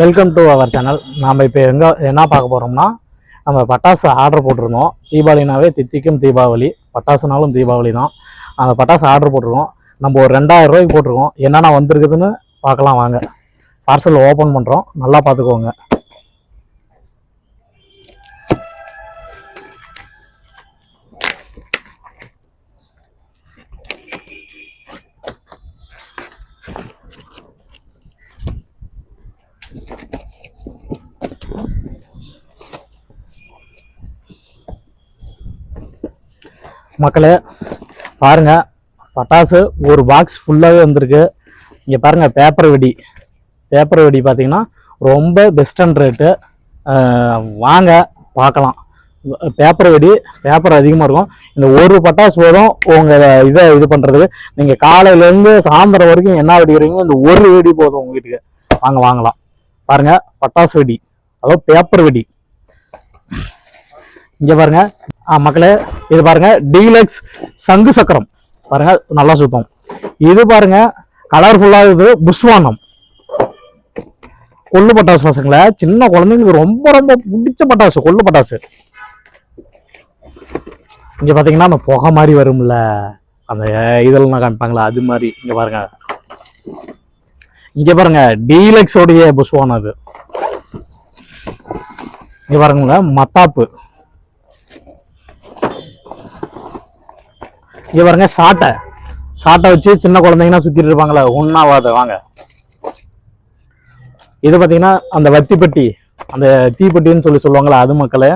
Welcome to our channel நாம் இப்போ எங்கே என்ன பார்க்க போகிறோம்னா நம்ம பட்டாசு ஆர்டர் போட்டிருந்தோம். தீபாவளினாவே தித்திக்கும் தீபாவளி. பட்டாசுனாலும் தீபாவளி தான் அந்த பட்டாசு ஆர்டர் போட்டிருக்கோம். நம்ம ஒரு ரெண்டாயிரம் ரூபாய்க்கு போட்டிருக்கோம். என்னென்ன வந்திருக்குதுன்னு பார்க்கலாம் வாங்க. பார்சல் ஓப்பன் பண்ணுறோம் நல்லா பார்த்துக்கோங்க. மக்களே பாருங்க பட்டாசு ஒரு பாக்ஸ் ஃபுல்லாகவே வந்திருக்கு. இங்கே பாருங்கள் பேப்பர் வெடி. பேப்பர் வெடி பார்த்தீங்கன்னா ரொம்ப பெஸ்ட் அண்ட் ரேட்டு வாங்க பார்க்கலாம். பேப்பர் வெடி பேப்பர் அதிகமாக இருக்கும். இந்த ஒரு பட்டாசு போதும் உங்கள் இதை இது பண்ணுறதுக்கு நீங்கள் காலையிலேருந்து சாயந்தரம் வரைக்கும் என்ன வெடி இந்த ஒரு வெடி போதும் உங்கள் வீட்டுக்கு வாங்க வாங்கலாம். பாருங்கள் பட்டாசு வெடி. அதாவது பேப்பர் வெடி இங்க பாருங்க. மக்களே இது பாருங்க டீலக்ஸ் சங்கு சக்கரம். பாருங்க நல்லா சுத்தம். இது பாருங்க கலர்ஃபுல்லாக இது புஷ்வானம் கொள்ளு பட்டாசு பசங்களை சின்ன குழந்தைங்களுக்கு ரொம்ப ரொம்ப பிடிச்ச பட்டாசு கொள்ளு பட்டாசு. இங்க பாத்தீங்கன்னா அந்த புகை மாதிரி வரும்ல. அந்த இதெல்லாம் காமிப்பாங்களா அது மாதிரி. இங்க பாருங்க. இங்க பாருங்க டீலக்ஸோடைய புஷ்வானம் அது. இங்க மத்தாப்பு. இங்க பாருங்க சாட்டை. சாட்டை வச்சு சின்ன குழந்தைங்கன்னா சுத்திட்டு இருப்பாங்களே ஒன்னாவாத வாங்க. இது பாத்தீங்கன்னா அந்த வத்திப்பட்டி அந்த தீப்பெட்டின்னு சொல்லி சொல்லுவாங்களே அது மக்களே